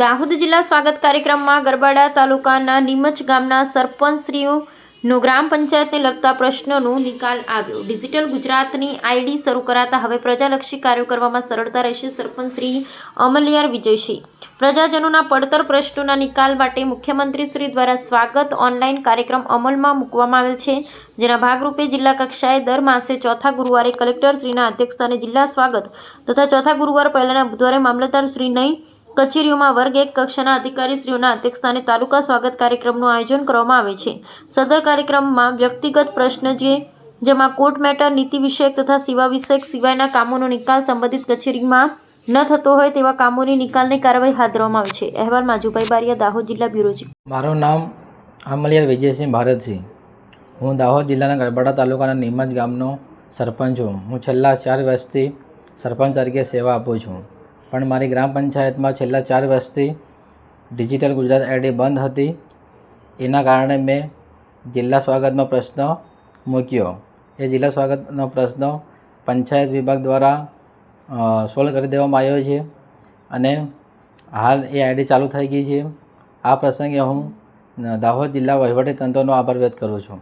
દાહોદ જિલ્લા સ્વાગત કાર્યક્રમમાં ગરબાડા તાલુકાના નીમચ ગામના સરપંચશ્રીઓનો ગ્રામ પંચાયતને લગતા પ્રશ્નોનો નિકાલ આવ્યો. ડિજિટલ ગુજરાતની આઈડી શરૂ કરાતા હવે પ્રજાલક્ષી કાર્યો કરવામાં સરળતા રહેશે સરપંચ શ્રી અમલિયાર વિજયસિંહ. પ્રજાજનોના પડતર પ્રશ્નોના નિકાલ માટે મુખ્યમંત્રી શ્રી દ્વારા સ્વાગત ઓનલાઈન કાર્યક્રમ અમલમાં મૂકવામાં આવેલ છે. જેના ભાગરૂપે જિલ્લા કક્ષાએ દર માસે ચોથા ગુરુવારે કલેક્ટર શ્રીના અધ્યક્ષસ્થાને જિલ્લા સ્વાગત તથા ચોથા ગુરુવાર પહેલાના બુધવારે મામલતદાર શ્રીની કચેરીઓમાં વર્ગ એક કક્ષાના અધિકારીશ્રીઓના અધ્યક્ષસ્થાને તાલુકા સ્વાગત કાર્યક્રમનું આયોજન કરવામાં આવે છે. સદર કાર્યક્રમમાં વ્યક્તિગત પ્રશ્ન જે, જેમાં કોર્ટ મેટર, નીતિ વિષયક તથા સેવા વિષયક સિવાયના કામોનો નિકાલ સંબંધિત કચેરીમાં ન થતો હોય તેવા કામોની નિકાલની કાર્યવાહી હાથ ધરવામાં આવે છે. અહેવાલ માજુભાઈ બારિયા, દાહોદ જિલ્લા બ્યુરો મારું નામ આમલિયાર વિજયસિંહ ભારતસિંહ. હું દાહોદ જિલ્લાના ગરબાડા તાલુકાના નીમજ ગામનો સરપંચ છું. હું છેલ્લા ચાર વર્ષથી સરપંચ તરીકે સેવા આપું છું. પણ મારી ગ્રામ પંચાયતમાં છેલ્લા ચાર વર્ષથી ડિજિટલ ગુજરાત આઈડી બંધ હતી. એના કારણે મેં જિલ્લા સ્વાગતનો પ્રશ્ન મૂક્યો. એ જિલ્લા સ્વાગતનો પ્રશ્ન પંચાયત વિભાગ દ્વારા સોલ્વ કરી દેવામાં આવ્યો છે અને હાલ એ આઈડી ચાલુ થઈ ગઈ છે. આ પ્રસંગે હું દાહોદ જિલ્લા વહીવટી તંત્રનો આભાર વ્યક્ત કરું છું.